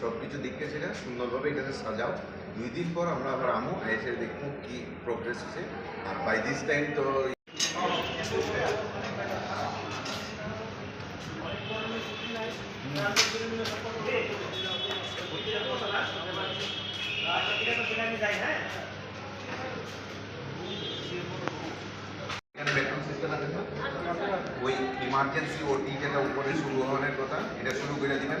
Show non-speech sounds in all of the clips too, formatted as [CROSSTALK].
ঠিক আছে সেটা সুন্দরভাবে এটাকে সাজাও। দুই দিন পর আমরা আবার আমো এসে দেখব কি প্রোগ্রেস আছে আর বাই দিস টাইম তো? ওই ইমার্জেন্সি ওটি যেটা উপরে শুরু হওয়ার কথা, এটা শুরু করে দিবেন।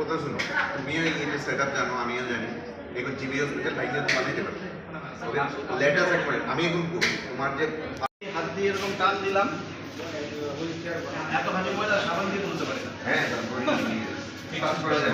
কথা শুনো তুমিও এই সেট আপ জানো আমিও জানি। এখন জিবি হসপিটাল ভাইকে তো বানাইতে পারবে লেটার সেট করে আমি এখন তোমার যে হাত দিয়ে এরকম টান দিলাম এতখানি ময়লা সাবান দিয়ে তুলতে পারে না। হ্যাঁ তারপরে [LAUGHS] করা যায়।